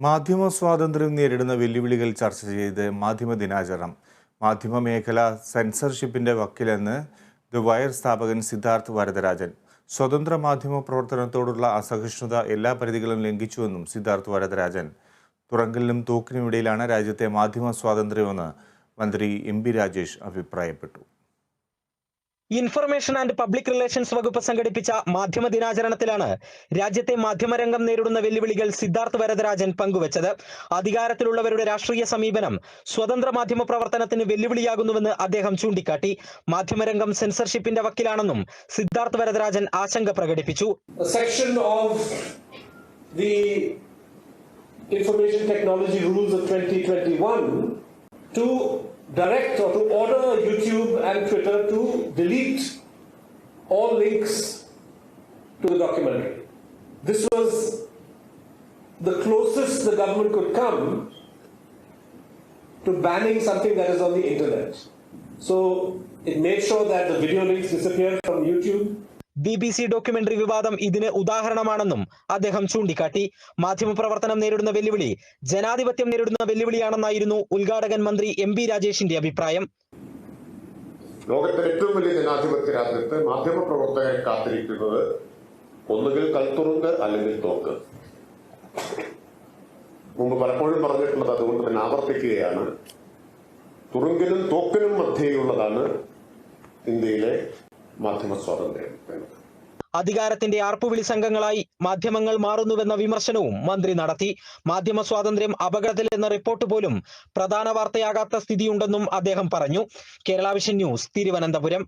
മാധ്യമ സ്വാതന്ത്ര്യം നേരിടുന്ന വെല്ലുവിളികൾ ചർച്ച ചെയ്ത് മാധ്യമ ദിനാചരണം. മാധ്യമ മേഖല സെൻസർഷിപ്പിന്റെ വക്കിലെന്ന് ദ വയർ സ്ഥാപകൻ സിദ്ധാർത്ഥ് വരദരാജൻ. സ്വതന്ത്ര മാധ്യമ പ്രവർത്തനത്തോടുള്ള അസഹിഷ്ണുത എല്ലാ പരിധികളും ലംഘിച്ചുവെന്നും സിദ്ധാർത്ഥ് വരദരാജൻ. തുറങ്കലിനും തൂക്കിനുമിടയിലാണ് രാജ്യത്തെ മാധ്യമ സ്വാതന്ത്ര്യമെന്ന് മന്ത്രി എം രാജേഷ് അഭിപ്രായപ്പെട്ടു. ഇൻഫർമേഷൻ ആൻഡ് പബ്ലിക് റിലേഷൻസ് വകുപ്പ് സംഘടിപ്പിച്ച മാധ്യമ ദിനാചരണത്തിലാണ് രാജ്യത്തെ മാധ്യമരംഗം നേരിടുന്ന വെല്ലുവിളികൾ സിദ്ധാർത്ഥ് വരദരാജൻ പങ്കുവച്ചത്. അധികാരത്തിലുള്ളവരുടെ രാഷ്ട്രീയ സമീപനം സ്വതന്ത്ര മാധ്യമ പ്രവർത്തനത്തിന് വെല്ലുവിളിയാകുന്നുവെന്ന് അദ്ദേഹം ചൂണ്ടിക്കാട്ടി. മാധ്യമരംഗം സെൻസർഷിപ്പിന്റെ വക്കിലാണെന്നും സിദ്ധാർത്ഥ് വരദരാജൻ ആശങ്ക പ്രകടിപ്പിച്ചു. A section of the Information Technology Rules of 2021 to direct or to order YouTube and Twitter to delete all links to the documentary. This was the closest the government could come to banning something that is on the internet. So it made sure that the video links disappeared from YouTube. B B C documentary വിവാദം ഇതിന് ഉദാഹരണമാണെന്നും അദ്ദേഹം ചൂണ്ടിക്കാട്ടി. മാധ്യമപ്രവർത്തനം നേരിടുന്ന വെല്ലുവിളി ജനാധിപത്യം നേരിടുന്ന വെല്ലുവിളിയാണെന്നായിരുന്നു ഉദ്ഘാടകൻ മന്ത്രി M B രാജേഷിന്റെ അഭിപ്രായം. ലോകത്തെ ഏറ്റവും വലിയ ജനാധിപത്യ രാജ്യത്ത് മാധ്യമപ്രവർത്തകരെ കാത്തിരിക്കുന്നത് ഒന്നുകിൽ കൽത്തുറുങ്ക് അല്ലെങ്കിൽ തോക്ക്. മുമ്പ് പലപ്പോഴും പറഞ്ഞിട്ടുള്ളത് അതുകൊണ്ട് തന്നെ ആവർത്തിക്കുകയാണ്. തുറുങ്കിനും തോക്കിനും മധ്യേയുള്ളതാണ് ഇന്ത്യയിലെ മാധ്യമ സ്വാതന്ത്ര്യം അധികാരത്തിന്റെ ആർപ്പുവിളി സംഘങ്ങളായി മാധ്യമങ്ങൾ മാറുന്നുവെന്ന വിമർശനവും മന്ത്രി നടത്തി. മാധ്യമ സ്വാതന്ത്ര്യം അപകടത്തിലെന്ന റിപ്പോർട്ട് പോലും പ്രധാന വാർത്തയാകാത്ത സ്ഥിതിയുണ്ടെന്നും അദ്ദേഹം പറഞ്ഞു. Kerala vision news Thiruvananthapuram.